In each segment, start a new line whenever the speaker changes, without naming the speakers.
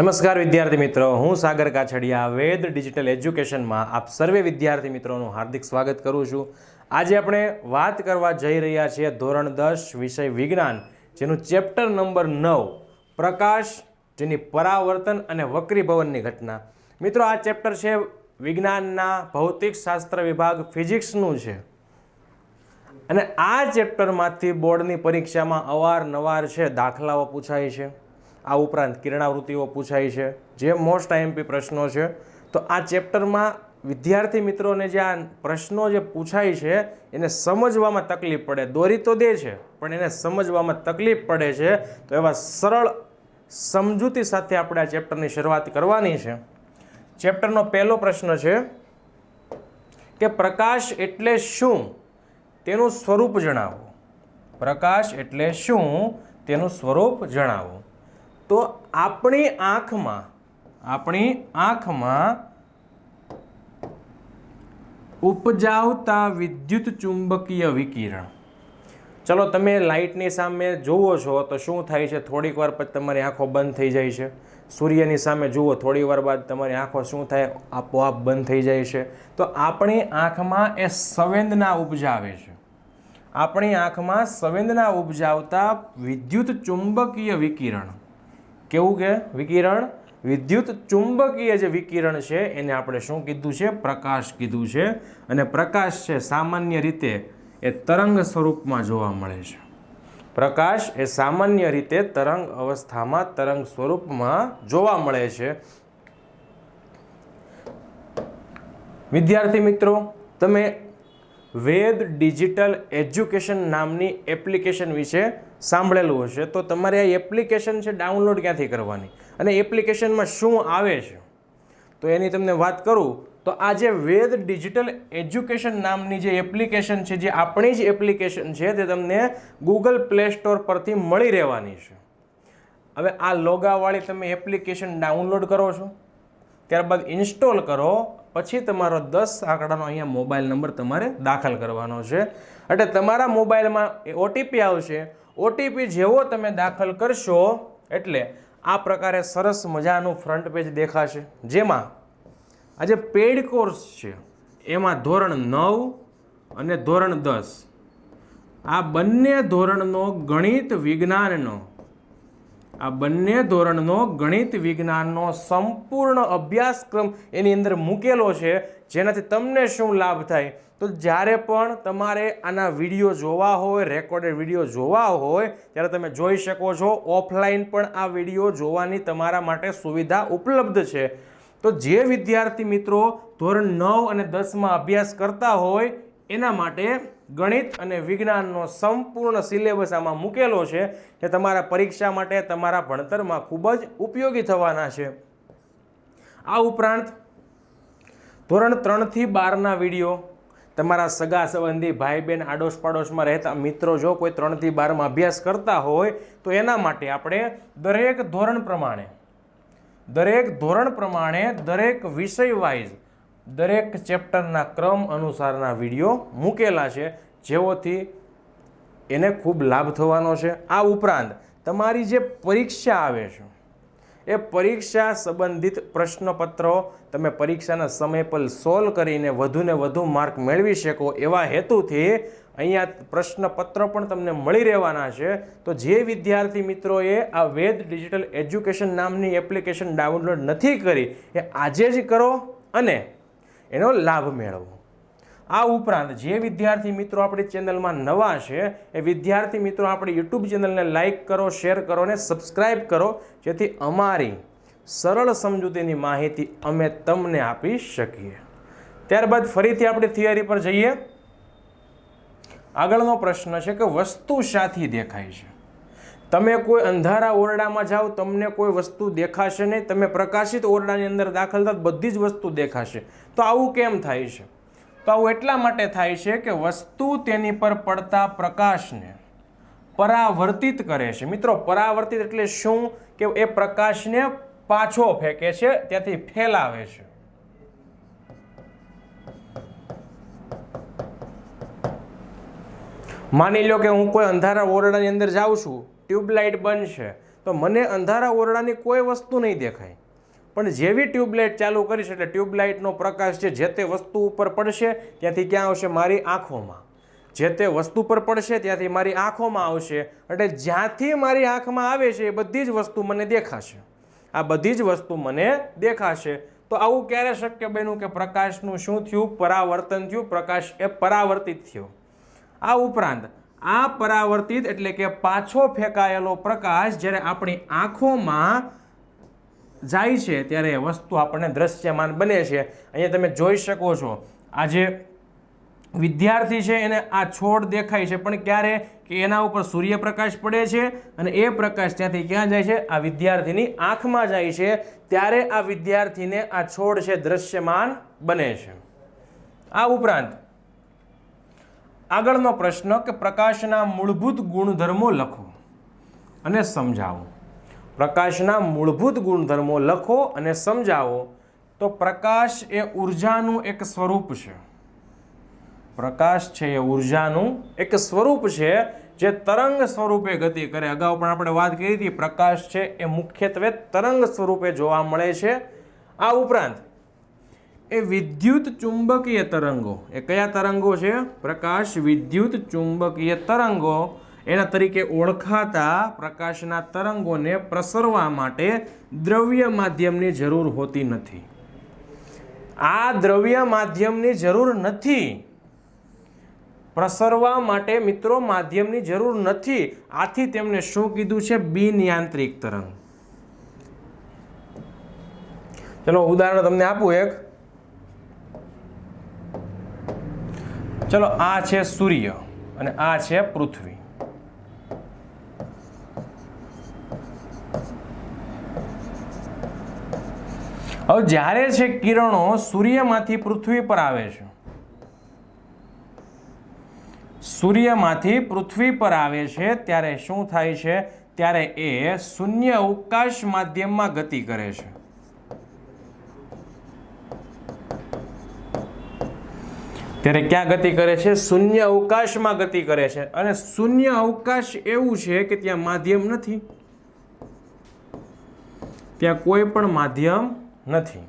નમસ્કાર વિદ્યાર્થી મિત્રો, હું સાગર કાછડિયા વેદ ડિજિટલ એજ્યુકેશનમાં આપ સર્વે વિદ્યાર્થી મિત્રોનું હાર્દિક સ્વાગત કરું છું. આજે આપણે વાત કરવા જઈ રહ્યા છીએ ધોરણ દસ વિષય વિજ્ઞાન, જેનું ચેપ્ટર નંબર નવ, પ્રકાશ, જેની પરાવર્તન અને વક્રીભવનની ઘટના. મિત્રો, આ ચેપ્ટર છે વિજ્ઞાનના ભૌતિક શાસ્ત્ર વિભાગ ફિઝિક્સનું છે. અને આ ચેપ્ટરમાંથી બોર્ડની પરીક્ષામાં અવારનવાર છે, દાખલાઓ પૂછાય છે. આ ઉપરાંત કિરણાવૃત્તિઓ પૂછાય છે. જે મોસ્ટ આઈએમપી પ્રશ્નો છે. તો આ ચેપ્ટરમાં વિદ્યાર્થી મિત્રોને જે આ પ્રશ્નો જે પૂછાય છે, એને સમજવામાં તકલીફ પડે. દોરી તો દે છે, પણ એને સમજવામાં તકલીફ પડે છે. તો એવા સરળ સમજૂતી સાથે આપણે આ ચેપ્ટરની શરૂઆત કરવાની છે. ચેપ્ટરનો પહેલો પ્રશ્ન છે કે પ્રકાશ એટલે શું? તેનું સ્વરૂપ જણાવો. પ્રકાશ એટલે શું? તેનું સ્વરૂપ જણાવો. તો આપણી આંખમાં આપણી આંખમાં ઉપજાવતા વિદ્યુત ચુંબકીય વિકિરણ. ચલો તમે લાઇટની સામે જુઓ છો તો શું થાય છે? થોડીક વાર પછી તમારી આંખો બંધ થઈ જાય છે. સૂર્યની સામે જુઓ, થોડી વાર બાદ તમારી આંખો શું થાય? આપોઆપ બંધ થઈ જાય છે. તો આપણી આંખમાં એ સંવેદના ઉપજાવે છે. આપણી આંખમાં સંવેદના ઉપજાવતા વિદ્યુત ચુંબકીય વિકિરણ. કેવું કે વિકિરણ? વિદ્યુત ચુંબકીય જે વિકિરણ છે, એને આપણે શું કીધું છે? પ્રકાશ કીધું છે. અને પ્રકાશ છે, સામાન્ય રીતે એ તરંગ સ્વરૂપમાં જોવા મળે છે. પ્રકાશ એ સામાન્ય રીતે તરંગ અવસ્થામાં, તરંગ સ્વરૂપમાં જોવા મળે છે. વિદ્યાર્થી મિત્રો, તમે વેદ ડિજિટલ એજ્યુકેશન નામની એપ્લિકેશન વિશે સાંભળેલું હશે, તો તમારે આ એપ્લિકેશન છે ડાઉનલોડ ક્યાંથી કરવાની? અને એપ્લિકેશનમાં શું આવે છે? તો એની તમને વાત કરું, તો આ જે વેદ ડિજિટલ એજ્યુકેશન નામની જે એપ્લિકેશન છે, જે આપણી જ એપ્લિકેશન છે, તે તમને ગૂગલ પ્લે સ્ટોર પરથી મળી રહેવાની છે. હવે આ લોગાવાળી તમે એપ્લિકેશન ડાઉનલોડ કરો છો, ત્યારબાદ ઇન્સ્ટોલ કરો, પછી તમારો દસ આંકડાનો અહીંયા મોબાઈલ નંબર તમારે દાખલ કરવાનો છે. એટલે તમારા મોબાઈલમાં ઓટીપી આવશે ઓટીપી જેવો તમે દાખલ કરશો, એટલે આ પ્રકારે સરસ મજાનું ફ્રન્ટ પેજ દેખાશે. જેમાં આ જે પેઇડ કોર્સ છે. એમાં ધોરણ નવ અને ધોરણ દસ. આ બંને ધોરણનો ગણિત વિજ્ઞાનનો, આ બંને ધોરણનો ગણિત વિજ્ઞાનનો સંપૂર્ણ અભ્યાસક્રમ એની અંદર મૂકેલો છે. જેનાથી તમને શું લાભ થાય? તો જ્યારે પણ તમારે આના વીડિયો જોવા હોય રેકોર્ડેડ વીડિયો જોવા હોય, ત્યારે તમે જોઈ શકો છો ઓફલાઈન પણ આ વીડિયો જોવાની તમારા માટે સુવિધા ઉપલબ્ધ છે. તો જે વિદ્યાર્થી મિત્રો ધોરણ નવ અને દસમાં અભ્યાસ કરતા હોય, એના માટે ગણિત અને વિજ્ઞાનનો સંપૂર્ણ સિલેબસ આમાં મૂકેલો છે, જે તમારા પરીક્ષા માટે તમારા ભણતરમાં ખૂબ જ ઉપયોગી થવાના છે. આ ઉપરાંત ધોરણ ત્રણથી બારના વીડિયો તમારા સગા સંબંધી ભાઈ બહેન આડોશ પાડોશમાં રહેતા મિત્રો જો કોઈ ત્રણથી બારમાં અભ્યાસ કરતા હોય, તો એના માટે આપણે દરેક ધોરણ પ્રમાણે, દરેક ધોરણ પ્રમાણે દરેક વિષય વાઇઝ દરેક ચેપ્ટરના ક્રમ અનુસારના વીડિયો મૂકેલા છે, જેઓથી એને ખૂબ લાભ થવાનો છે. આ ઉપરાંત તમારી જે પરીક્ષા આવે છે એ પરીક્ષા સંબંધિત પ્રશ્નપત્રો તમે પરીક્ષાના સમય પર સોલ્વ કરીને વધુને વધુ માર્ક મેળવી શકો એવા હેતુથી અહીંયા પ્રશ્નપત્રો પણ તમને મળી રહેવાના છે. તો જે વિદ્યાર્થી મિત્રોએ આ વેદ ડિજિટલ એજ્યુકેશન નામની એપ્લિકેશન ડાઉનલોડ નથી કરી, એ આજે જ કરો અને એનો લાભ મેળવો. આ ઉપરાંત જે વિદ્યાર્થી મિત્રો આપણી ચેનલમાં નવા છે, એ વિદ્યાર્થી મિત્રો આપણી યુટ્યુબ ચેનલને લાઇક કરો શેર કરો અને સબસ્ક્રાઈબ કરો, જેથી અમારી સરળ સમજૂતીની માહિતી અમે તમને આપી શકીએ. ત્યારબાદ ફરીથી આપણે થિયરી પર જઈએ. આગળનો પ્રશ્ન છે કે વસ્તુ શાથી દેખાય છે. તમે કોઈ અંધારા ઓરડામાં જાઓ, તમને કોઈ વસ્તુ દેખાશે નહીં. તમે પ્રકાશિત ઓરડાની અંદર દાખલ થાત બધી જ વસ્તુ દેખાશે. તો આવું કેમ થાય છે? તો એટલા માટે થાય છે કે વસ્તુ તેની પર પડતા પ્રકાશને પરાવર્તિત કરે છે. મિત્રો, પરાવર્તિત એટલે શું? કે એ પ્રકાશને પાછો ફેંકે છે ત્યાંથી ફેલાવે છે. માની લો કે હું કોઈ અંધારા ઓરડાની અંદર જાઉં છું, ટ્યુબલાઇટ બંધ છે, તો મને અંધારા ઓરડાની કોઈ વસ્તુ નહીં દેખાય. પણ જેવી ટ્યુબલાઇટ ચાલુ કરીશ એટલે ટ્યુબલાઇટનો પ્રકાશ છે જે તે વસ્તુ ઉપર પડશે, ત્યાંથી ક્યાં આવશે? મારી આંખોમાં. જે તે વસ્તુ પર પડશે, ત્યાંથી મારી આંખોમાં આવશે. એટલે જ્યાંથી મારી આંખમાં આવે છે, એ બધી જ વસ્તુ મને દેખાશે. આ બધી જ વસ્તુ મને દેખાશે. તો આવું ક્યારે શક્ય બન્યું કે પ્રકાશનું શું થયું? પરાવર્તન થયું? પ્રકાશ એ પરાવર્તિત થયો. આ ઉપરાંત, આ પરાવર્તિત એટલે કે પાછો ફેંકાયેલો પ્રકાશ જ્યારે આપણી આંખોમાં જાય છે ત્યારે એ વસ્તુ આપણને દ્રશ્યમાન બને છે. અહીંયા તમે જોઈ શકો છો, આ જે વિદ્યાર્થી છે એને આ છોડ દેખાય છે, પણ ક્યારે? કે એના ઉપર સૂર્યપ્રકાશ પડે છે અને એ પ્રકાશ ત્યાંથી ક્યાં જાય છે? આ વિદ્યાર્થીની આંખમાં જાય છે. ત્યારે આ વિદ્યાર્થીને આ છોડ છે દ્રશ્યમાન બને છે. આ ઉપરાંત, આગળનો પ્રશ્ન કે પ્રકાશના મૂળભૂત ગુણધર્મો લખો અને સમજાવો. પ્રકાશના મૂળભૂત ગુણધર્મો લખો અને સમજાવો, તો પ્રકાશ એ ઉર્જાનું એક સ્વરૂપ છે. પ્રકાશ છે એ ઉર્જાનું એક સ્વરૂપ છે, જે તરંગ સ્વરૂપે ગતિ કરે. અગાઉ પણ આપણે વાત કરી હતી, પ્રકાશ છે એ મુખ્યત્વે તરંગ સ્વરૂપે જોવા મળે છે. આ ઉપરાંત, એ વિદ્યુત ચુંબકીય તરંગો. એ કયા તરંગો છે? પ્રકાશ વિદ્યુત ચુંબકીય તરંગો એના તરીકે ઓળખાતા પ્રકાશના તરંગોને પ્રસરવા માટે દ્રવ્ય માધ્યમની જરૂર હોતી નથી. આ દ્રવ્ય માધ્યમની જરૂર નથી. પ્રસરવા માટે મિત્રો માધ્યમની જરૂર નથી. આથી તેમણે શું કીધું છે? બિનયાંત્રિક તરંગ. ચલો, ઉદાહરણ તમને આપું એક. ચલો, આ છે સૂર્ય અને આ છે પૃથ્વી. હવે જ્યારે છે કિરણો સૂર્યમાંથી પૃથ્વી પર આવે છે. સૂર્યમાંથી પૃથ્વી પર આવે છે, ત્યારે શું થાય છે? ત્યારે એ શૂન્ય અવકાશ માધ્યમમાં ગતિ કરે છે. ત્યારે ક્યાં ગતિ કરે છે? શૂન્ય અવકાશમાં ગતિ કરે છે. અને શૂન્ય અવકાશ એવું છે કે ત્યાં માધ્યમ નથી. ત્યાં કોઈ પણ માધ્યમ નથી.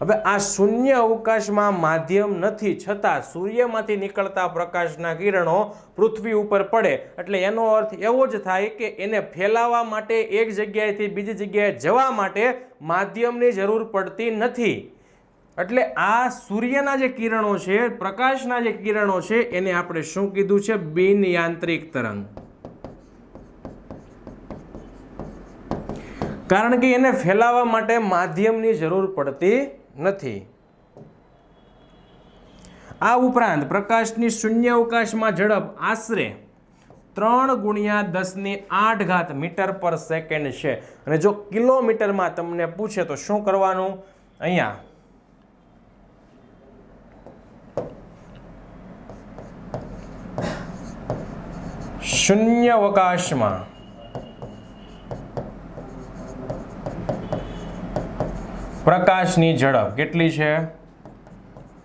હવે આ શૂન્ય અવકાશમાં માધ્યમ નથી, છતાં સૂર્યમાંથી નીકળતા પ્રકાશના કિરણો પૃથ્વી ઉપર પડે. એટલે એનો અર્થ એવો જ થાય કે એને ફેલાવા માટે એક જગ્યાએથી બીજી જગ્યાએ જવા માટે માધ્યમની જરૂર પડતી નથી. એટલે આ સૂર્યના જે કિરણો છે, પ્રકાશના જે કિરણો છે, એને આપણે શું કીધું છે? બિનયાંત્રિક તરંગ. કારણ કે એને ફેલાવવા માટે માધ્યમની જરૂર પડતી નથી. આ ઉપરાંત પ્રકાશની શૂન્ય અવકાશમાં ઝડપ આશરે ત્રણ ગુણ્યા દસની આઠ ઘાત મીટર પર સેકન્ડ છે. અને જો કિલોમીટરમાં તમને પૂછે તો શું કરવાનું? અહીંયા. શૂન્ય અવકાશમાં પ્રકાશની ઝડપ કેટલી છે?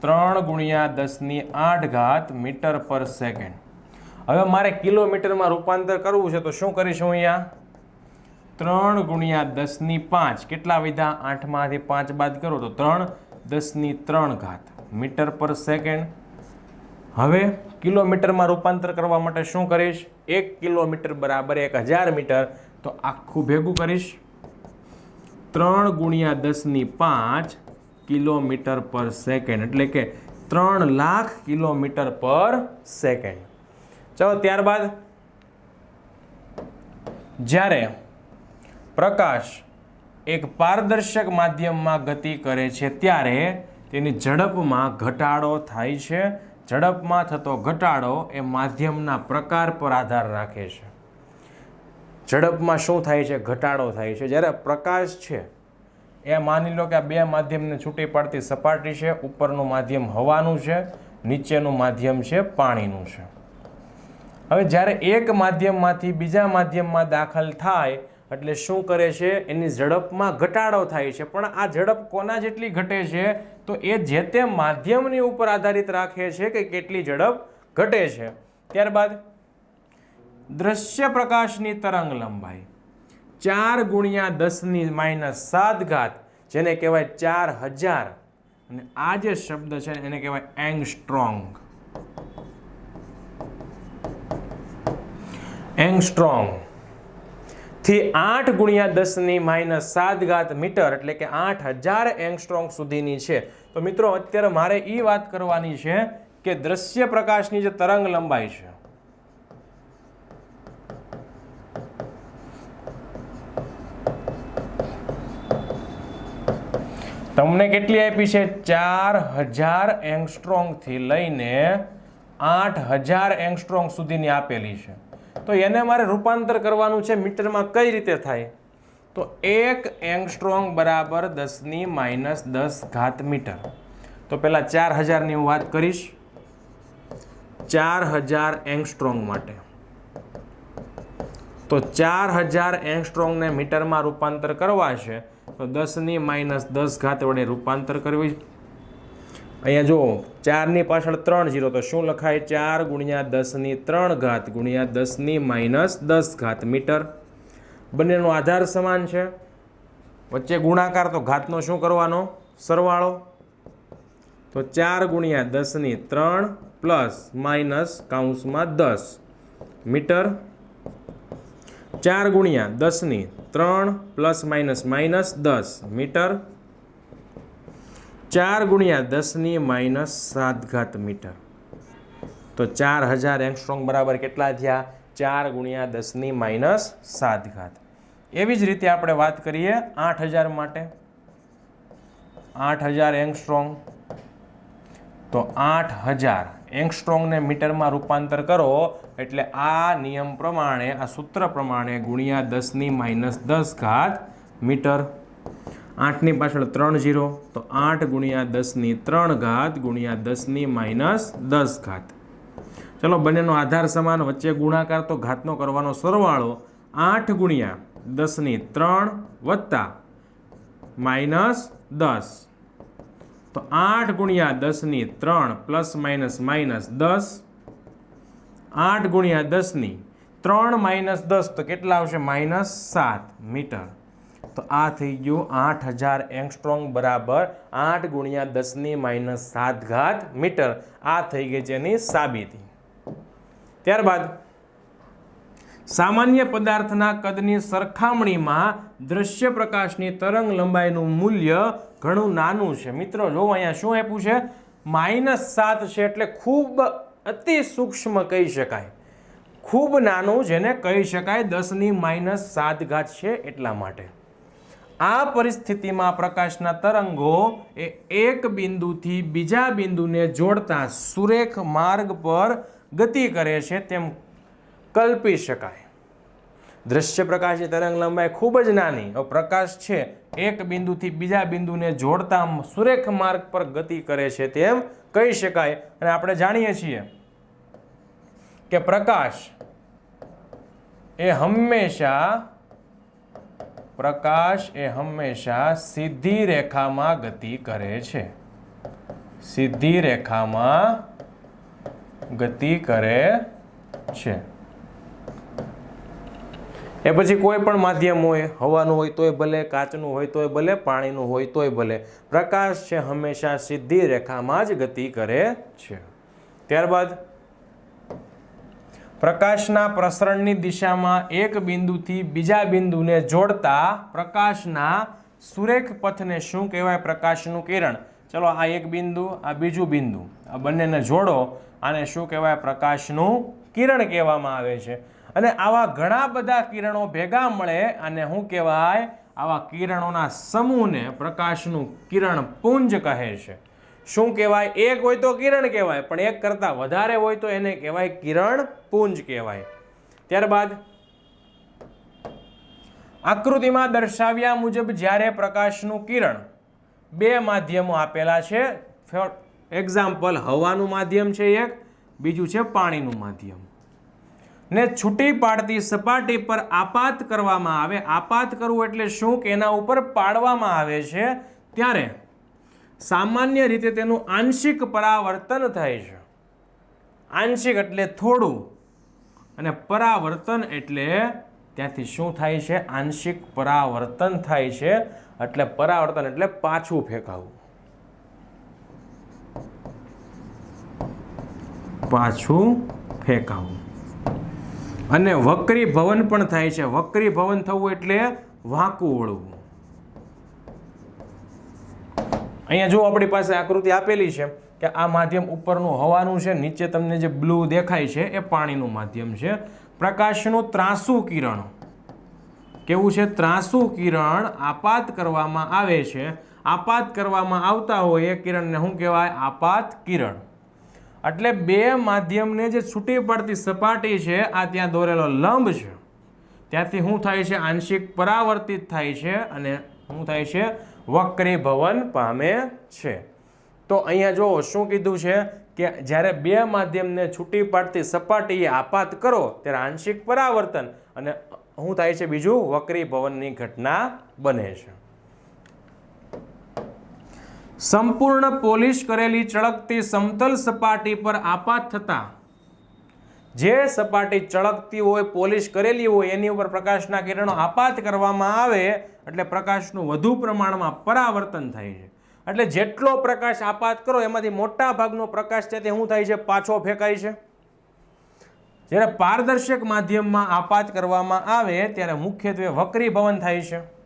ત્રણ ગુણ્યા દસની આઠ ઘાત મીટર પર સેકન્ડ. હવે મારે કિલોમીટરમાં રૂપાંતર કરવું છે તો શું કરીશું અહીંયા? ત્રણ ગુણ્યા દસની પાંચ. કેટલા વિધા? આઠમાંથી પાંચ બાદ કરો તો ત્રણ દસની ત્રણ ઘાત મીટર પર સેકન્ડ. હવે કિલોમીટરમાં રૂપાંતર કરવા માટે શું કરીશ? એક કિલોમીટર બરાબર એક હજાર મીટર. તો આખું ભેગું કરીશ. ત્રણ ગુણ્યા દસની પાંચ કિલોમીટર પર સેકન્ડ, એટલે કે ત્રણ લાખ કિલોમીટર પર સેકન્ડ. ચાલો, ત્યારબાદ જ્યારે પ્રકાશ એક પારદર્શક માધ્યમમાં ગતિ કરે છે, ત્યારે તેની ઝડપમાં ઘટાડો થાય છે. ઝડપમાં થતો ઘટાડો એ માધ્યમના પ્રકાર પર આધાર રાખે છે. ઝડપમાં શું થાય છે, ઘટાડો થાય છે, જ્યારે પ્રકાશ છે, એ માની લો કે આ બે માધ્યમને છૂટી પાડતી સપાટી છે, ઉપરનું માધ્યમ હવાનું છે, નીચેનું માધ્યમ છે, પાણીનું છે. હવે જ્યારે એક માધ્યમમાંથી બીજા માધ્યમમાં દાખલ થાય, એટલે શું કરે છે, એની ઝડપમાં ઘટાડો થાય છે, પણ આ ઝડપ કોના જેટલી ઘટે છે, તો એ જે તે માધ્યમની ઉપર આધારિત રાખે છે કે કેટલી ઝડપ ઘટે છે. ત્યારબાદ દ્રશ્ય પ્રકાશની તરંગ લંબાઈ. ચાર ગુણ્યા દસની માઇનસ સાત ઘાત, જેને કહેવાય ચાર હજાર. અને આ જે શબ્દ છે એને કહેવાય એંગસ્ટ્રોંગ. એંગસ્ટ્રોંગ. થી આઠ ગુણ્યા દસની માઇનસ સાત ઘાત મીટર, એટલે કે આઠ હજાર એંગસ્ટ્રોંગ સુધીની છે. તો મિત્રો, અત્યારે મારે એ વાત કરવાની છે કે દ્રશ્ય પ્રકાશની જે તરંગ લંબાઈ છે તમને કેટલી આપી છે? ચાર હજાર એંગસ્ટ્રોંગથી લઈને આઠ હજાર એંગસ્ટ્રોંગ સુધીની આપેલી છે. તો એને મારે રૂપાંતર કરવાનું છે મીટરમાં કઈ રીતે થાય? તો એક એંગસ્ટ્રોંગ બરાબર દસની માઇનસ દસ ઘાત મીટર. તો પહેલાં ચાર હજારની હું વાત કરીશ. ચાર હજાર એંગસ્ટ્રોંગ માટે. તો ચાર હજાર એંગસ્ટ્રોંગને મીટરમાં રૂપાંતર કરવા છે. તો દસની માઇનસ દસ ઘાત વડે રૂપાંતર કરવી અહીંયા જુઓ, ચારની પાછળ ત્રણ જીરો તો શું લખાય? ચાર ગુણ્યા દસની ત્રણ ઘાત ગુણ્યા દસની માઇનસ દસ ઘાત મીટર. બંનેનો આધાર સમાન છે. વચ્ચે ગુણાકાર, તો ઘાતનો શું કરવાનો? સરવાળો. તો ચાર ગુણ્યા દસની ત્રણ પ્લસ માઇનસ કાઉન્સમાં દસ મીટર. ચાર ગુણ્યા દસની ત્રણ પ્લસ માઇનસ માઇનસ દસ મીટર. ચાર ગુણ્યા દસની માઇનસ સાત ઘાત મીટર. તો ચાર હજાર એંગસ્ટ્રોંગ બરાબર કેટલા થયા? ચાર ગુણ્યા દસની માઇનસ સાત ઘાત. એવી જ રીતે આપણે વાત કરીએ આઠ હજાર માટે. આઠ હજાર એંગસ્ટ્રોંગ. તો આઠ હજાર એંગસ્ટ્રોંગને મીટરમાં રૂપાંતર કરો એટલે આ નિયમ પ્રમાણે, આ સૂત્ર પ્રમાણે ગુણ્યા દસની માઇનસ દસ ઘાત મીટર. આઠની પાછળ ત્રણ જીરો તો આઠ ગુણ્યા દસની ત્રણ ઘાત ગુણ્યા દસની માઇનસ દસ ઘાત. ચલો, બંનેનો આધાર સમાન, વચ્ચે ગુણાકાર તો ઘાતનો કરવાનો સરવાળો આઠ ગુણ્યા દસની ત્રણ વત્તા માઇનસ દસ. તો આઠ ગુણ્યા દસની ત્રણ પ્લસ માઇનસ માઇનસ દસ આઠ ગુણ્યા દસની ત્રણ માઇનસ દસ, તો કેટલા આવશે? માઇનસ સાત મીટર. તો આ થઈ ગયું આઠ હજાર એંગસ્ટ્રોંગ બરાબર આઠ ગુણ્યા દસની માઇનસ સાત ઘાત મીટર. આ થઈ ગઈ છે એની સાબિતી. ત્યારબાદ, સામાન્ય પદાર્થના કદની સરખામણીમાં દ્રશ્ય પ્રકાશની તરંગ લંબાઈનું મૂલ્ય ઘણું નાનું છે. મિત્રો, જો અહીંયા શું આપ્યું છે? માઇનસ સાત છે એટલે ખૂબ અતિ સૂક્ષ્મ કહી શકાય. ખૂબ નાનું જેને કહી શકાય દસની માઇનસ સાત ઘાત છે એટલા માટે. આ પરિસ્થિતિમાં પ્રકાશના તરંગો એ એક બિંદુથી બીજા બિંદુને જોડતા સુરેખ માર્ગ પર ગતિ કરે છે તેમ કલ્પી શકાય. દ્રશ્ય પ્રકાશની તરંગ લંબાઈ ખૂબ જ નાની. પ્રકાશ છે એક બિંદુથી બીજા બિંદુને જોડતા સુરેખ માર્ગ પર ગતિ કરે છે તેમ કહી શકાય. અને આપણે જાણીએ છીએ કે પ્રકાશ એ હંમેશા, પ્રકાશ એ હંમેશા સીધી રેખામાં ગતિ કરે છે. સીધી રેખામાં ગતિ કરે છે. એ પછી કોઈ પણ માધ્યમ હોય, હવાનું હોય તોય ભલે, કાચનું હોય તોય ભલે, પાણીનું હોય તોય ભલે, પ્રકાશ છે હંમેશા સીધી રેખામાં જ ગતિ કરે છે. ત્યારબાદ પ્રકાશના પ્રસરણની દિશામાં એક બિંદુથી બીજા બિંદુને જોડતા પ્રકાશના સુરેખ પથને શું કહેવાય? પ્રકાશનું કિરણ. ચલો, આ એક બિંદુ, આ બીજું બિંદુ. આ બંનેને જોડો, આને શું કહેવાય? પ્રકાશનું કિરણ કહેવામાં આવે છે. અને આવા ઘણા બધા કિરણો ભેગા મળે અને શું કહેવાય, આવા કિરણોના સમૂહને પ્રકાશનું કિરણ પુંજ કહે છે. શું કહેવાય? એક હોય તો કિરણ કહેવાય, પણ એક કરતાં વધારે હોય તો એને કહેવાય કિરણ પુંજ કહેવાય. ત્યારબાદ, આકૃતિમાં દર્શાવ્યા મુજબ જ્યારે પ્રકાશનું કિરણ બે માધ્યમો આપેલા છે એક્ઝામ્પલ હવાનું માધ્યમ છે એક, બીજું છે પાણીનું માધ્યમ. ને છૂટી પાડતી સપાટી પર આપાત કરવામાં આવે. આપાત કરવું એટલે શું કે એના ઉપર પાડવામાં આવે છે? ત્યારે સામાન્ય રીતે તેનું આંશિક પરાવર્તન થાય છે. આંશિક એટલે થોડું અને પરાવર્તન એટલે ત્યાંથી શું થાય છે? આંશિક પરાવર્તન થાય છે. એટલે પરાવર્તન એટલે પાછું ફેંકાવું. પાછું ફેંકાવું. અને વક્રી ભવન પણ થાય છે. વક્રી ભવન થવું એટલે વાંકું વળવું. અહીંયા જો આપણી પાસે આકૃતિ આપેલી છે કે આ માધ્યમ ઉપરનું હવાનું છે, નીચે તમને જે બ્લુ દેખાય છે એ પાણીનું માધ્યમ છે. પ્રકાશનું ત્રાસુ કિરણ. કેવું છે? ત્રાસુ કિરણ આપાત કરવામાં આવે છે. આપાત કરવામાં આવતા હોય એ કિરણને શું કહેવાય? આપાત કિરણ. એટલે બે માધ્યમને જે છૂટી પડતી સપાટી છે, આ ત્યાં દોરેલો લંબ છે. ત્યાંથી શું થાય છે? આંશિક પરાવર્તિત થાય છે અને શું થાય છે? વક્રીભવન પામે છે. તો અહીંયા જો શું કીધું છે કે જ્યારે બે માધ્યમને છૂટી પાડતી સપાટીએ આપાત કરો, ત્યારે આંશિક પરાવર્તન અને શું થાય છે? બીજું વક્રીભવનની ઘટના બને છે. સંપૂર્ણ પોલિશ કરેલી ચળકતી સમતલ સપાટી પર આપાત થતાં, જે સપાટી ચળકતી હોય, પોલિશ કરેલી હોય, એની ઉપર પ્રકાશના કિરણો આપાત કરવામાં આવે, એટલે પ્રકાશનું વધુ પ્રમાણમાં પરાવર્તન થાય છે. એટલે જેટલો પ્રકાશ આપાત કરો, એમાંથી મોટા ભાગનો પ્રકાશ છે તે શું થાય છે? પાછો ફેંકાય છે. જ્યારે પારદર્શક માધ્યમમાં આપાત કરવામાં આવે, ત્યારે મુખ્યત્વે વક્રીભવન થાય છે.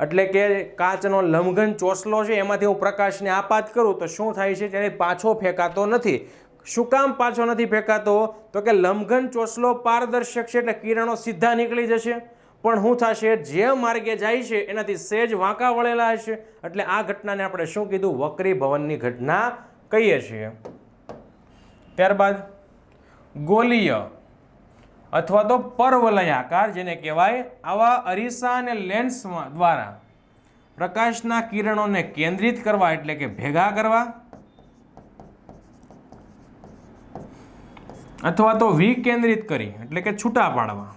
એટલે કે કાચનો લંબઘન ચોસલો છે, એમાંથી હું પ્રકાશને આપાત કરું તો શું થાય છે ત્યારે પાછો ફેંકાતો નથી. શું કામ પાછો નથી ફેંકાતો? તો કે લંબઘન ચોસલો પારદર્શક છે એટલે કિરણો સીધા નીકળી જશે. પણ શું થશે, જે માર્ગે જાય છે, એનાથી સહેજ વાંકા વળેલા હશે. એટલે આ ઘટનાને આપણે શું કીધું? વક્રીભવનની ઘટના કહીએ છીએ. ત્યારબાદ ગોલીય અથવા તો પરવલયાકાર, જેને કહેવાય આવા અરીસા અને લેન્સ દ્વારા. પ્રકાશના કિરણોને કેન્દ્રિત કરવા એટલે કે ભેગા કરવા. અથવા તો વિકેન્દ્રિત કરી, એટલે કે છૂટા પાડવા.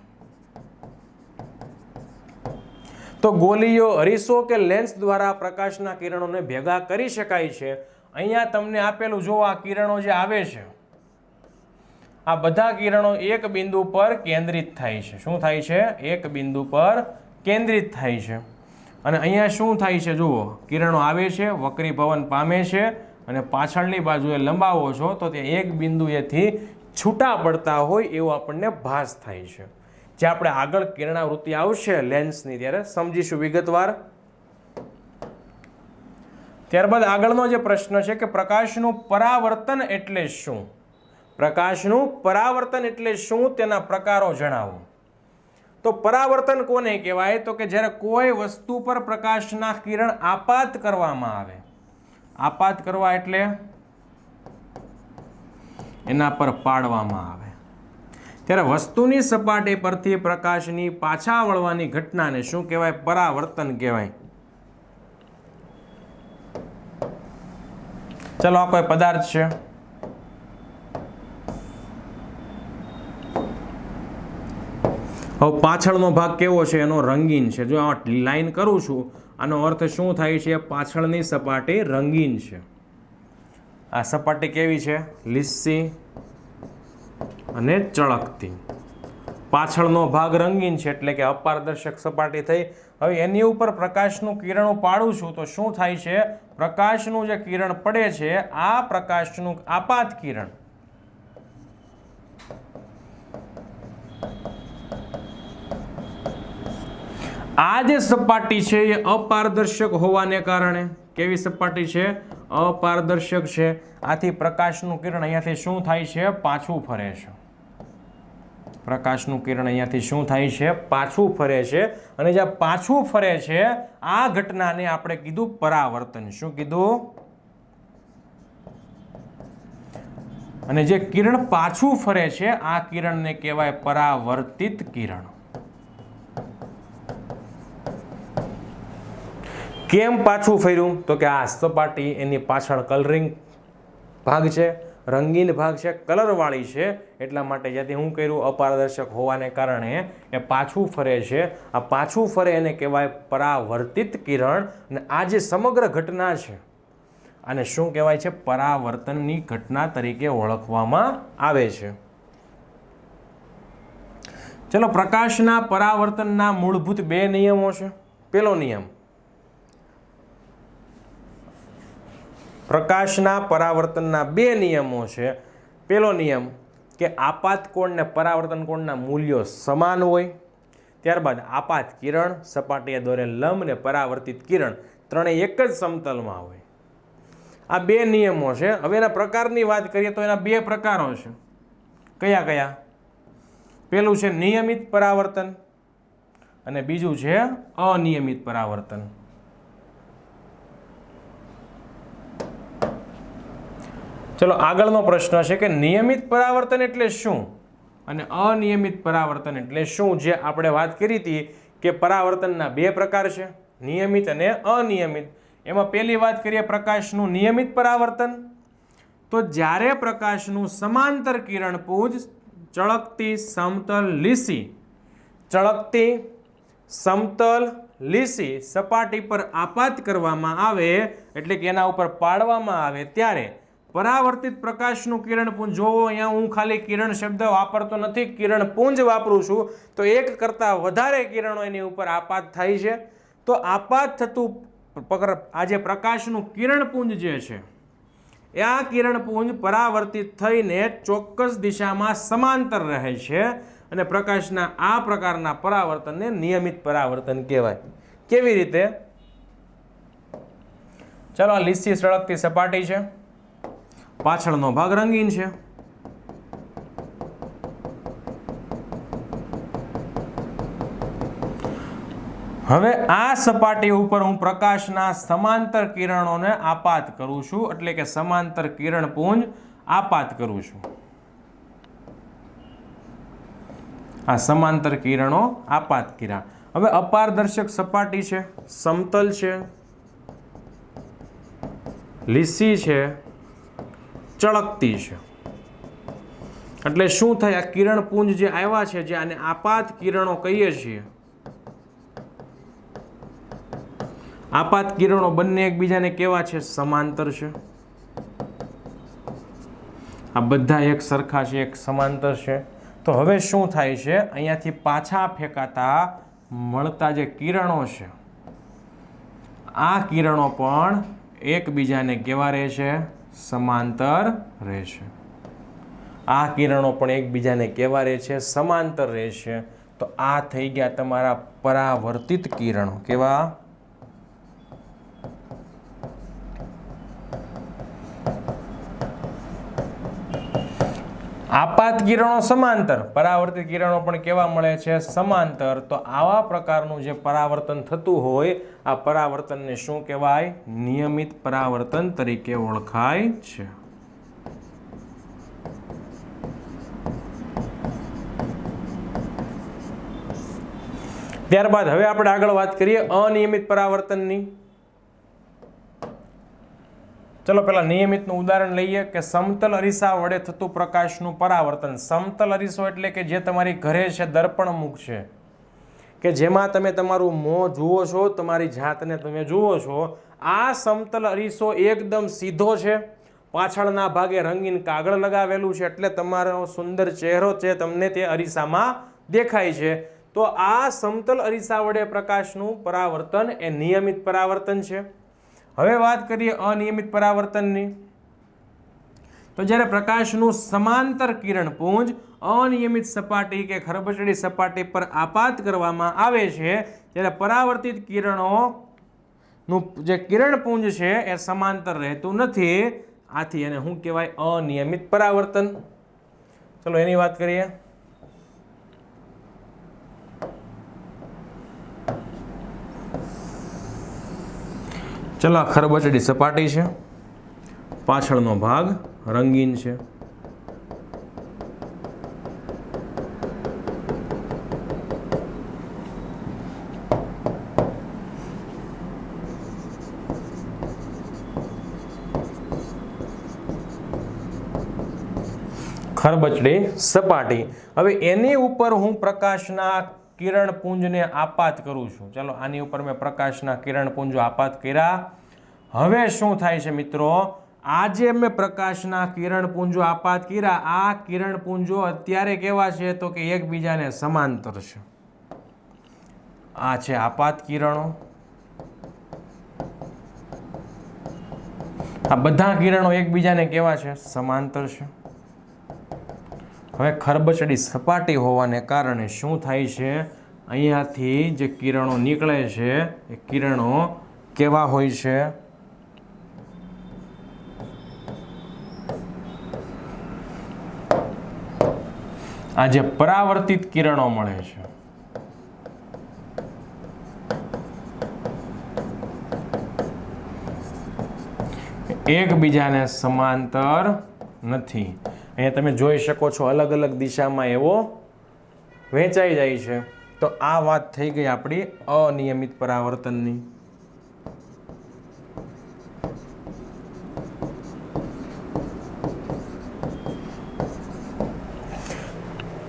તો ગોલીઓ, અરીસો કે લેન્સ દ્વારા પ્રકાશના કિરણોને ભેગા કરી શકાય છે. અહીંયા તમને આપેલું જો આ કિરણો જે આવે છે આ બધા કિરણો એક બિંદુ પર કેન્દ્રિત થાય છે. શું થાય છે? એક બિંદુ પર કેન્દ્રિત થાય છે. અને અહીંયા શું થાય છે? જુઓ, કિરણો આવે છે વક્રીભવન પામે છે અને પાછળની બાજુએ લંબાવો છો તો તે એક બિંદુએથી છૂટા પડતા હોય એવો આપણને ભાસ થાય છે. જે આપણે આગળ કિરણાવૃત્તિ આવશે લેન્સની ત્યારે સમજીશું વિગતવાર. ત્યારબાદ આગળનો જે પ્રશ્ન છે કે પ્રકાશનું પરાવર્તન એટલે શું? પ્રકાશનું પરાવર્તન એટલે શું તેના પ્રકારો જણાવો. તો પરાવર્તન કોને કહેવાય? તો કે જ્યારે કોઈ વસ્તુ પર પ્રકાશના કિરણ આપાત કરવામાં આવે. આપાત કરવા એટલે એના પર પાડવામાં આવે. ત્યારે વસ્તુની સપાટી પરથી પ્રકાશની પાછા વળવાની ઘટનાને શું કહેવાય? પરાવર્તન કહેવાય. ચલો, આ કોઈ પદાર્થ છે? હવે પાછળનો ભાગ કેવો છે? એનો રંગીન છે. જો આ લાઈન કરું છું, આનો અર્થ શું થાય છે? પાછળની સપાટી રંગીન છે. આ સપાટી કેવી છે? લીસી અને ચળકતી. પાછળનો ભાગ રંગીન છે એટલે કે અપારદર્શક સપાટી થઈ. હવે એની ઉપર પ્રકાશનું કિરણ પાડું છું, તો શું થાય છે? પ્રકાશનું જે કિરણ પડે છે, આ પ્રકાશનું આપાત કિરણ. આ જે સપાટી છે એ અપારદર્શક હોવાને કારણે કેવી સપાટી છે? અપારદર્શક છે. આથી પ્રકાશનું કિરણ અહીંયાથી શું થાય છે? પાછું ફરે છે. પ્રકાશનું કિરણ અહીંયાથી શું થાય છે? પાછું ફરે છે. અને જે પાછું ફરે છે, આ ઘટનાને આપણે કીધું પરાવર્તન. શું કીધું? અને જે કિરણ પાછું ફરે છે, આ કિરણને કહેવાય પરાવર્તિત કિરણ. કેમ પાછું ફર્યું? તો કે આ સપાટી એની પાછળ કલરિંગ ભાગ છે, રંગીન ભાગ છે કલરવાળી છે. એટલા માટે જ્યાંથી હું કર્યું, અપારદર્શક હોવાને કારણે એ પાછું ફરે છે. આ પાછું ફરે એને કહેવાય પરાવર્તિત કિરણ અને આ જે સમગ્ર ઘટના છે, આને શું કહેવાય છે? પરાવર્તનની ઘટના તરીકે ઓળખવામાં આવે છે. ચલો, પ્રકાશના પરાવર્તનના મૂળભૂત બે નિયમો છે. પેલો નિયમ પ્રકાશના પરાવર્તનના બે નિયમો છે. પેલો નિયમ કે આપાત કોણ ને પરાવર્તન કોણના મૂલ્યો સમાન હોય. ત્યારબાદ આપાત કિરણ સપાટીએ દોરે લંબ ને પરાવર્તિત કિરણ ત્રણેય એક જ સમતલમાં હોય. આ બે નિયમો છે. હવે એના પ્રકારની વાત કરીએ તો એના બે પ્રકારો છે. કયા કયા? પેલું છે નિયમિત પરાવર્તન અને બીજું છે અનિયમિત પરાવર્તન. ચલો, આગળનો પ્રશ્ન છે કે નિયમિત પરાવર્તન એટલે શું? અને અનિયમિત પરાવર્તન એટલે શું? જે આપણે વાત કરી હતી કે પરાવર્તનના બે પ્રકાર છે, નિયમિત અને અનિયમિત. એમાં પહેલી વાત કરીએ પ્રકાશનું નિયમિત પરાવર્તન. તો જ્યારે પ્રકાશનું સમાંતર કિરણ પૂજ, ચળકતી સમતલ લીસી, ચળકતી સમતલ લીસી સપાટી પર આપાત કરવામાં આવે, એટલે કે એના ઉપર પાડવામાં આવે ત્યારે પરાવર્તિત પ્રકાશનું કિરણપુંજ જોવો, અહીંયા હું ખાલી કિરણ શબ્દ વાપરતો નથી કિરણપુંજ વાપરું છું. તો એક કરતાં વધારે કિરણો એની ઉપર આપાત થાય છે. તો આપાત થતું આ જે પ્રકાશનું કિરણપુંજ જે છે, એ આ કિરણપુંજ પરાવર્તિત થઈને ચોક્કસ દિશામાં સમાંતર રહે છે અને પ્રકાશના આ પ્રકારના પરાવર્તનને નિયમિત પરાવર્તન કહેવાય. કેવી રીતે? ચાલો, આ લીસી સળગતી સપાટી છે. પાછળનો ભાગ રંગીન છે. હવે આ સપાટી ઉપર હું પ્રકાશના સમાંતર કિરણોને આપાત કરું છું, એટલે કે સમાંતર કિરણ પુંજ આપાત કરું છું. આ સમાંતર કિરણો આપાત કિરણ હવે અપારદર્શક સપાટી છે, સમતલ છે, લીસી છે ચળકતી છે. એટલે શું થાય, આ કિરણપુંજ જે આવ્યા છે, જે આને આપાત કિરણો કહીએ છીએ, આપાત કિરણો બંને એકબીજાને કેવા છે, સમાંતર છે. આ બધા એક સરખા છે, એક સમાંતર છે. તો હવે શું થાય છે, અહીંયાથી પાછા ફેંકાતા મળતા જે કિરણો છે, આ કિરણો પણ એકબીજાને કેવા રહે છે સમાંતર રહેશે. આ કિરણો પણ એકબીજાને કેવા રહે છે, સમાંતર રહેશે. તો આ થઈ ગયા તમારા પરાવર્તિત કિરણો. કેવા? આપાત કિરણો સમાંતર. પરાવર્તિત કિરણો પણ કેવા મળે છે? સમાંતર. તો આવા પ્રકારનું જે પરાવર્તન થતું હોય, આ પરાવર્તનને શું કહેવાય? નિયમિત પરાવર્તન તરીકે ઓળખાય છે. ત્યારબાદ હવે આપણે આગળ વાત કરીએ અનિયમિત પરાવર્તનની. ચલો પહેલાં નિયમિતનું ઉદાહરણ લઈએ કે સમતલ અરીસા વડે થતું પ્રકાશનું પરાવર્તન. સમતલ અરીસો એટલે કે જે તમારી ઘરે છે, દર્પણમુખ છે. કે જેમાં તમે તમારું મોં જુઓ છો, તમારી જાતને તમે જુઓ છો, આ સમતલ અરીસો એકદમ સીધો છે. પાછળના ભાગે રંગીન કાગળ લગાવેલું છે, એટલે તમારો સુંદર ચહેરો છે, તમને તે અરીસામાં દેખાય છે. તો આ સમતલ અરીસા વડે પ્રકાશનું પરાવર્તન એ નિયમિત પરાવર્તન છે. હવે વાત કરીએ અનિયમિત પરાવર્તનની. તો જ્યારે પ્રકાશનું સમાંતર કિરણપુંજ અનિયમિત સપાટી કે ખરબચડી સપાટી પર આપાત કરવામાં આવે છે, ત્યારે પરાવર્તિત કિરણોનું જે કિરણપુંજ છે એ સમાંતર રહેતું નથી. આથી એને શું કહેવાય? અનિયમિત પરાવર્તન. ચલો એની વાત કરીએ. ચલો ખરબચડી સપાટી છે. પાછળનો ભાગ રંગીન છે. ખરબચડી સપાટી. હવે એની ઉપર હું પ્રકાશના કિરણપુંજને આપાત કરું છું. ચાલો, આની ઉપર મેં પ્રકાશના કિરણપુંજો આપાત કર્યા. હવે શું થાય છે મિત્રો? આજે મેં પ્રકાશના કિરણપુંજો આપાત કર્યા. આ કિરણપુંજો અત્યારે કેવા છે? તો કે એકબીજાને સમાંતર છે. આ છે આપાત કિરણો. આ બધા કિરણો એકબીજાને કેવા છે? સમાંતર છે. હવે ખરબચડી સપાટી હોવાને કારણે શું થાય છે? અહીંયાથી જે કિરણો નીકળે છે, એ કિરણો કેવા હોય છે? આ જે પરાવર્તિત કિરણો મળે છે. એકબીજાને સમાંતર નથી. અહીંયા તમે જોઈ શકો છો અલગ અલગ દિશામાં એવો વહેંચાઈ જાય છે. તો આ વાત થઈ ગઈ આપણી અનિયમિત પરાવર્તનની.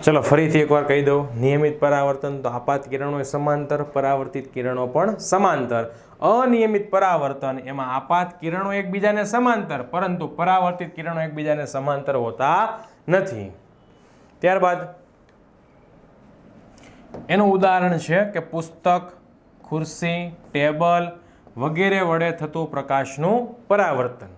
ચલો, ફરીથી એકવાર કહી દઉં, નિયમિત પરાવર્તન તો આપાત કિરણો સમાંતર, પરાવર્તિત કિરણો પણ સમાંતર. અનિયમિત પરાવર્તન, એમાં આપાત કિરણો એકબીજાને સમાંતર, પરંતુ પરાવર્તિત કિરણો એકબીજાને સમાંતર હોતા નથી. ત્યારબાદ, એનું ઉદાહરણ છે કે પુસ્તક, ખુરશી, ટેબલ વગેરે વડે થતું પ્રકાશનું પરાવર્તન.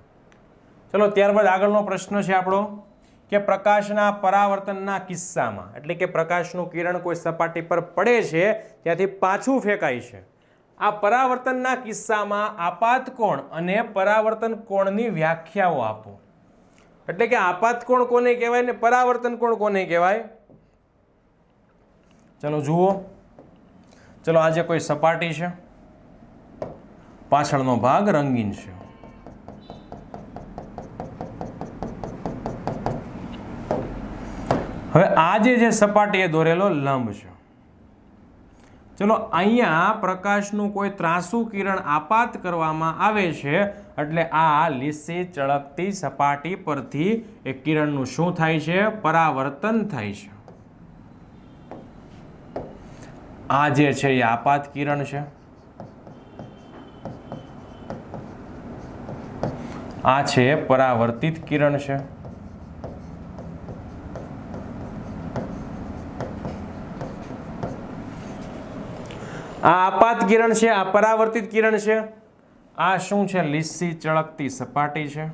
ચલો, ત્યારબાદ આગળનો પ્રશ્ન છે આપણો. કે પ્રકાશના પરાવર્તનના કિસ્સામાં, એટલે કે પ્રકાશનું કિરણ કોઈ સપાટી પર પડે છે, ત્યાંથી પાછું ફેંકાય છે. આ પરાવર્તનના કિસ્સામાં આપાત કોણ અને પરાવર્તન કોણની વ્યાખ્યાઓ આપો. એટલે કે આપાત કોણ કોને કહેવાય ને પરાવર્તન કોણ કોને કહેવાય? ચલો જુઓ. ચલો આજે કોઈ સપાટી છે. પાછળનો ભાગ રંગીન છે. આજે જે સપાટીએ દોરેલો લંબ છે. ચલો, અહીંયા પ્રકાશનું કોઈ ત્રાસુ કિરણ આપાત કરવામાં આવે છે, એટલે આ લીસી ચળકતી સપાટી પરથી એ કિરણનું શું થાય છે? પરાવર્તન થાય છે. આ જે છે એ આપાત કિરણ છે. આ છે પરાવર્તિત કિરણ છે. આ આપાત કિરણ છે, આ પરાવર્તિત કિરણ છે. આ શું છે? લીસી ચળકતી સપાટી છે.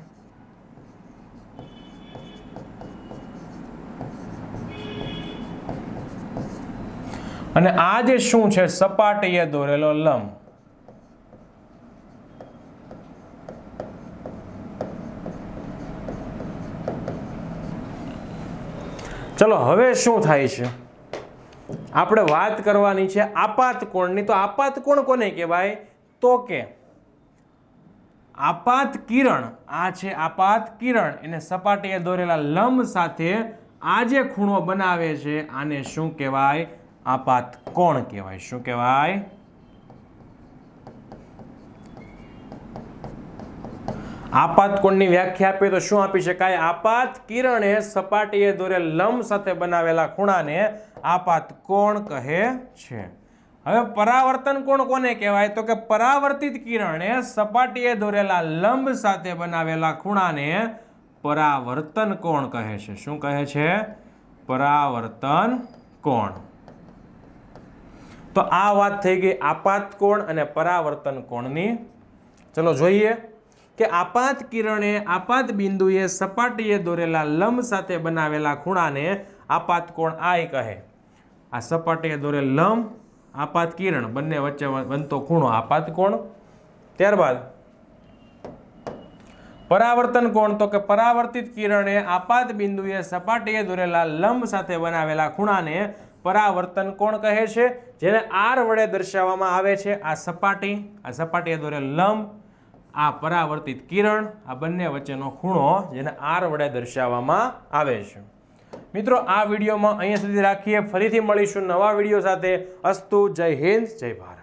અને આ જે શું છે? સપાટીએ દોરેલો લંબ. ચલો, હવે શું થાય છે? આપણે વાત કરવાની છે આપાત કોણની. તો આપાત કોણ કોને કહેવાય? તો કે આપાત કિરણ, આ છે આપાત કિરણ. એને સપાટીએ દોરેલા લંબ સાથે આ જે ખૂણો બનાવે છે. આને શું કહેવાય? આપાત કોણ કહેવાય? શું કહેવાય? આપાત કોણની વ્યાખ્યા આપીએ તો શું આપી શકાય? આપાત કિરણે સપાટીએ દોરેલ લંબ સાથે બનાવેલા ખૂણાને આપાત કોણ કહે છે? હવે પરાવર્તન કોણ કોને કહેવાય? તો કે પરાવર્તિત કિરણે સપાટીએ દોરેલા લંબ સાથે બનાવેલા ખૂણાને પરાવર્તન કોણ કહે છે? શું કહે છે? પરાવર્તન કોણ. તો આ વાત થઈ ગઈ આપાત કોણ અને પરાવર્તન કોણની. ચલો જોઈએ કે આપાત કિરણે આપાત બિંદુએ સપાટીએ દોરેલા લંબ સાથે બનાવેલા ખૂણાને આપાત કોણ આય કહે. આ સપાટીએ દોરેલ લંબ, આપાત કિરણ, બંને વચ્ચે બનતો ખૂણો આપાત કોણ? ત્યારબાદ પરાવર્તન કોણ? તો કે પરાવર્તિત કિરણે આપાત બિંદુએ સપાટીએ દોરેલા લંબ સાથે બનાવેલા ખૂણાને પરાવર્તન કોણ કહે છે? જેને આર વડે દર્શાવવામાં આવે છે આ સપાટી. આ સપાટીએ દોરેલ લંબ, આ પરાવર્તિત કિરણ, આ બંને વચ્ચેનો ખૂણો જેને આર વડે દર્શાવવામાં આવે છે. મિત્રો, આ વિડીયોમાં અહીંયા સુધી રાખીએ. ફરીથી મળીશું નવા વીડિયો સાથે. અસ્તુ, જય હિન્દ, જય ભારત.